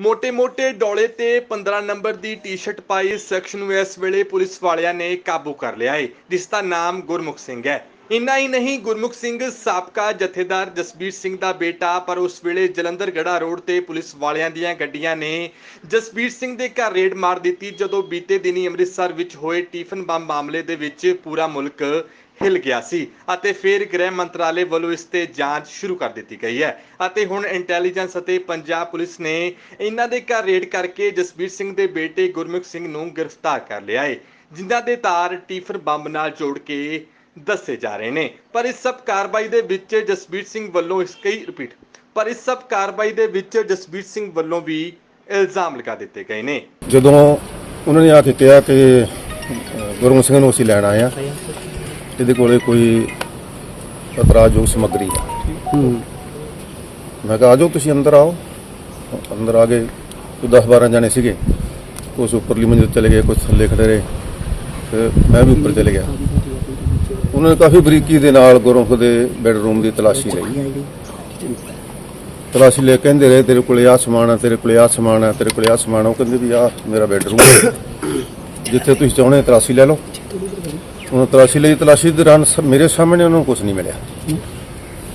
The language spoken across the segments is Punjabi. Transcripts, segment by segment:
ਮੋٹے-ਮੋٹੇ ਡੋਲੇ ਤੇ 15 ਨੰਬਰ ਦੀ ਟੀ-ਸ਼ਰਟ ਪਾਈ ਸ਼ਖਸ ਨੂੰ ਇਸ ਵੇਲੇ ਪੁਲਿਸ ਵਾਲਿਆਂ ਨੇ ਕਾਬੂ ਕਰ ਲਿਆ ਹੈ ਜਿਸ ਦਾ ਨਾਮ ਗੁਰਮੁਖ ਸਿੰਘ ਹੈ। ਇੰਨਾ ਹੀ ਨਹੀਂ, ਗੁਰਮੁਖ ਸਿੰਘ ਸਾਬਕਾ ਜਥੇਦਾਰ ਜਸਬੀਰ ਸਿੰਘ ਦਾ ਬੇਟਾ, ਪਰ ਉਸ ਵੇਲੇ ਜਲੰਧਰ ਗੜਾ ਰੋਡ ਤੇ ਪੁਲਿਸ ਵਾਲਿਆਂ ਦੀਆਂ ਗੱਡੀਆਂ ਨੇ ਜਸਬੀਰ ਸਿੰਘ ਦੇ ਘਰ ਰੇਡ ਮਾਰ ਦਿੱਤੀ, ਜਦੋਂ ਬੀਤੇ ਦਿਨੀ ਅੰਮ੍ਰਿਤਸਰ ਵਿੱਚ ਹੋਏ ਟੀਫਨ ਬੰਬ ਮਾਮਲੇ ਦੇ ਵਿੱਚ ਪੂਰਾ ਮੁਲਕ ਹਿਲ ਗਿਆ ਸੀ ਅਤੇ ਫਿਰ ਗ੍ਰਹਿ ਮੰਤਰਾਲੇ ਵੱਲੋਂ ਇਸ ਤੇ ਜਾਂਚ ਸ਼ੁਰੂ ਕਰ ਦਿੱਤੀ ਗਈ ਹੈ। ਅਤੇ ਹੁਣ ਇੰਟੈਲੀਜੈਂਸ ਅਤੇ ਪੰਜਾਬ ਪੁਲਿਸ ਨੇ ਇਹਨਾਂ ਦੇ ਘਰ ਰੇਡ ਕਰਕੇ ਜਸਬੀਰ ਸਿੰਘ ਦੇ ਬੇਟੇ ਗੁਰਮੁਖ ਸਿੰਘ ਨੂੰ ਗ੍ਰਿਫਤਾਰ ਕਰ ਲਿਆ ਹੈ, ਜਿਨ੍ਹਾਂ ਦੇ ਤਾਰ ਟੀਫਰ ਬੰਬ ਨਾਲ ਜੋੜ ਕੇ ਦੱਸੇ ਜਾ ਰਹੇ ਨੇ। ਪਰ ਇਸ ਸਭ ਕਾਰਵਾਈ ਦੇ ਵਿੱਚ ਜਸਬੀਰ ਸਿੰਘ ਵੱਲੋਂ ਇਸ ਕਈ ਰਿਪੀਟ ਪਰ ਇਸ ਸਭ ਕਾਰਵਾਈ ਦੇ ਵਿੱਚ ਜਸਬੀਰ ਸਿੰਘ ਵੱਲੋਂ ਵੀ ਇਲਜ਼ਾਮ ਲਗਾ ਦਿੱਤੇ ਗਏ ਨੇ। ਜਦੋਂ ਉਹਨਾਂ ਨੇ ਆ ਕੇ ਕਿਹਾ ਕਿ ਗੁਰਮੁਖ ਸਿੰਘ ਨੂੰ ਅਸੀਂ ਲੈਣ ਆਏ ਆ ਇਹਦੇ ਕੋਲੇ ਕੋਈ ਇਤਰਾਜ਼ਯੋਗ ਸਮੱਗਰੀ ਹੈ। ਮੈਂ ਕਿਹਾ ਆਜੋ ਤੁਸੀਂ ਅੰਦਰ ਆਓ। ਅੰਦਰ ਆ ਗਏ ਕੋਈ 10 12 ਜਣੇ ਸੀਗੇ। ਕੁਛ ਉੱਪਰਲੀ ਮੰਜ਼ਿਲ ਚਲੇ ਗਏ ਕੁਛ ਥੱਲੇ ਖੜੇ ਰਹੇ। ਤੇ ਮੈਂ ਵੀ ਉੱਪਰ ਚਲੇ ਗਿਆ। ਉਹਨਾਂ ਨੇ ਕਾਫੀ ਬਰੀਕੀ ਦੇ ਨਾਲ ਗੁਰਮੁਖ ਦੇ ਬੈੱਡਰੂਮ ਦੀ ਤਲਾਸ਼ੀ ਲਈ। ਤਲਾਸ਼ੀ ਲੈ ਕੇ ਕਹਿੰਦੇ ਰਹੇ ਤੇਰੇ ਕੋਲੇ ਆ ਸਮਾਨ ਆ ਤੇਰੇ ਕੋਲੇ ਆ ਸਮਾਨ ਆ ਤੇਰੇ ਕੋਲੇ ਆ ਸਮਾਨ ਉਹ ਕਹਿੰਦੇ ਵੀ ਆ ਮੇਰਾ ਬੈੱਡਰੂਮ ਜਿੱਥੇ ਤੁਸੀਂ ਚਾਹੁੰਦੇ ਤਲਾਸ਼ੀ ਲੈ ਲਓ। ਉਹਨਾਂ ਤਲਾਸ਼ੀ ਲਈ ਤਲਾਸ਼ੀ ਦੌਰਾਨ ਸ- ਮੇਰੇ ਸਾਹਮਣੇ ਉਹਨਾਂ ਨੂੰ ਕੁਝ ਨਹੀਂ ਮਿਲਿਆ।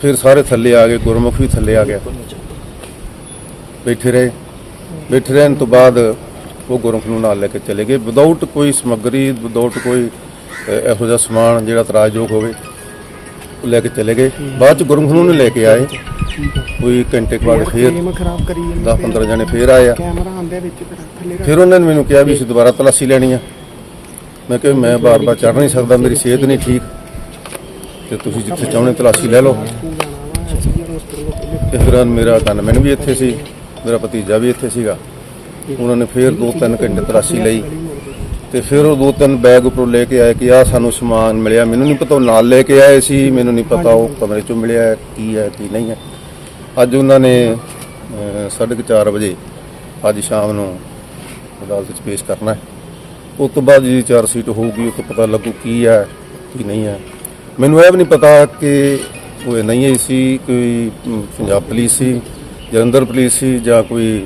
ਫਿਰ ਸਾਰੇ ਥੱਲੇ ਆ ਗਏ ਗੁਰਮੁਖ ਵੀ ਥੱਲੇ ਆ ਗਿਆ। ਬੈਠੇ ਰਹੇ। ਬੈਠੇ ਰਹਿਣ ਤੋਂ ਬਾਅਦ ਉਹ ਗੁਰਮੁਖ ਨੂੰ ਨਾਲ ਲੈ ਕੇ ਚਲੇ ਗਏ। ਵਿਦਆਊਟ ਕੋਈ ਸਮੱਗਰੀ ਵਿਦਆਊਟ ਕੋਈ ਅ, ਇਹੋ ਜਿਹਾ ਸਮਾਨ ਜਿਹੜਾ ਤਰਾਜਯੋਗ ਹੋਵੇ ਉਹ ਲੈ ਕੇ ਚਲੇ ਗਏ। ਬਾਅਦ ਚ ਗੁਰਮੁਖ ਨੂੰ ਨਹੀਂ ਲੈ ਕੇ ਆਏ। ਕੋਈ ਘੰਟੇ ਕੁ ਬਾਅਦ ਫੇਰ ਗੇਮ ਖਰਾਬ ਕਰੀ ਜਾਂਦੇ 10 15 ਜਣੇ ਫੇਰ ਆਏ ਆ। ਕੈਮਰਾ ਆਂਦੇ ਵਿੱਚ ਫਿਰ ਥੱਲੇ ਰੱਖ ਫਿਰ ਉਹਨਾਂ ਨੇ ਮੈਨੂੰ ਕਿਹਾ ਵੀ ਅਸੀਂ ਦੁਬਾਰਾ ਤਲਾਸ਼ੀ ਲੈਣੀ ਆ। ਮੈਂ ਕਿਹਾ ਵੀ ਮੈਂ ਬਾਰ-ਬਾਰ ਚੜ ਨਹੀਂ ਸਕਦਾ ਮੇਰੀ ਸਿਹਤ ਨਹੀਂ ਠੀਕ। ਤੇ ਤੁਸੀਂ ਜਿੱਥੇ ਚਾਹੁੰਦੇ ਤਲਾਸ਼ੀ ਲੈ ਲਓ। ਤੇ ਫਿਰ ਮੇਰਾ ਗਨਮੈਨ ਵੀ ਇੱਥੇ ਸੀ ਮੇਰਾ ਭਤੀਜਾ ਵੀ ਇੱਥੇ ਸੀਗਾ। ਉਹਨਾਂ ਨੇ ਫਿਰ ਦੋ ਤਿੰਨ ਘੰਟੇ ਤਲਾਸ਼ੀ ਲਈ। ਤੇ ਫਿਰ ਉਹ ਦੋ ਤਿੰਨ ਬੈਗ ਉੱਪਰੋਂ ਲੈ ਕੇ ਆਏ ਕਿ ਆ ਸਾਨੂੰ ਸਮਾਨ ਮਿਲਿਆ। ਮੈਨੂੰ ਨਹੀਂ ਪਤਾ ਉਹ ਨਾਲ ਲੈ ਕੇ ਆਏ ਸੀ ਮੈਨੂੰ ਨਹੀਂ ਪਤਾ ਉਹ ਕਮਰੇ ਚੋਂ ਮਿਲਿਆ ਕੀ ਹੈ ਕੀ ਨਹੀਂ ਹੈ। ਅੱਜ ਉਹਨਾਂ ਨੇ ਅਹ, ਸਾਢੇ ਕੁ ਚਾਰ ਵਜੇ ਅੱਜ ਸ਼ਾਮ ਨੂੰ ਅਦਾਲਤ ਵਿੱਚ ਪੇਸ਼ ਕਰਨਾ ਹੈ। ਉਸ ਤੋਂ ਬਾਅਦ ਜੀ ਚਾਰ ਸੀਟ ਹੋਊਗੀ ਉਹ ਤੋਂ ਪਤਾ ਲੱਗੂ ਕੀ ਹੈ ਕੀ ਨਹੀਂ ਹੈ ਮੈਨੂੰ ਇਹ ਵੀ ਨਹੀਂ ਪਤਾ ਕਿ ਉਹ ਨਹੀਂ ਹੈ ਸੀ ਕੋਈ ਪੰਜਾਬ ਪੁਲਿਸ ਸੀ ਜਲੰਧਰ ਪੁਲਿਸ ਸੀ ਜਾਂ ਕੋਈ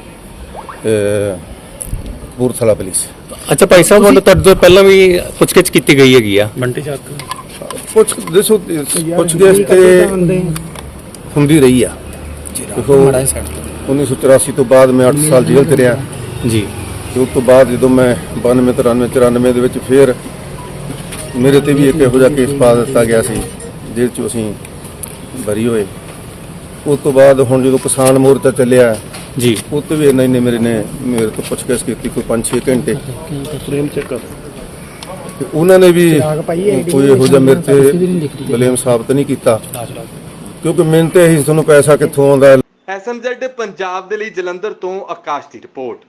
ਕਪੂਰਥਲਾ ਪੁਲਿਸ ਅੱਛਾ ਭਾਈ ਸਾਹਿਬ ਤੁਹਾਡੇ ਤੋਂ ਪਹਿਲਾਂ ਵੀ ਪੁੱਛਗਿੱਛ ਕੀਤੀ ਗਈ ਹੈਗੀ ਆ? ਬੰਟੀ ਚੱਕ ਪੁੱਛ ਦੇਖੋ ਪੁੱਛ ਗਿੱਛ ਤੇ ਹੁੰਦੀ ਰਹੀ ਆ। ਦੇਖੋ 1984 ਤੋਂ ਬਾਅਦ ਮੈਂ 8 ਸਾਲ ਜੇਲ੍ਹ 'ਚ ਰਿਹਾ। ਜੀ। ਤੇ ਉਸ ਤੋਂ ਬਾਅਦ ਜਦੋਂ ਮੈਂ 92 93 94 ਦੇ ਵਿੱਚ ਫੇਰ ਮੇਰੇ ਤੇ ਵੀ ਇੱਕ ਇਹੋ ਜਿਹਾ ਕੇਸ ਪਾ ਦਿੱਤਾ ਗਿਆ ਸੀ ਜੇਲ੍ਹ 'ਚ ਅਸੀਂ ਬਰੀ ਹੋਏ। ਉਸ ਤੋਂ ਬਾਅਦ ਹੁਣ ਜਦੋਂ ਕਿਸਾਨ ਮੋਰਚਾ ਚੱਲਿਆ ਜੀ। ਉਹ ਤੇ ਵੀ ਇੰਨਾ ਹੀ ਨੇ ਮੇਰੇ ਨੇ ਮੇਰੇ ਤੋਂ ਪੁੱਛਗਿੱਛ ਕੀਤੀ ਕੋਈ 5-6 ਘੰਟੇ। ਫਰੇਮ ਚੈੱਕ ਕਰ। ਤੇ ਉਹਨਾਂ ਨੇ ਵੀ ਹੈ, ਕੋਈ ਇਹੋ ਜਿਹਾ ਮੇਰੇ ਤੇ ਬਲੇਮ ਸਾਬਤ ਨਹੀਂ ਕੀਤਾ। ਕਿਉਂਕਿ ਮੈਨੂੰ ਤੇ ਇਹੀ ਤੁਹਾਨੂੰ ਪੈਸਾ ਕਿੱਥੋਂ ਆਉਂਦਾ ਹੈ। ਐਸਐਮਜ਼ੈਡ ਪੰਜਾਬ ਦੇ ਲਈ ਜਲੰਧਰ ਤੋਂ ਆਕਾਸ਼ ਦੀ report.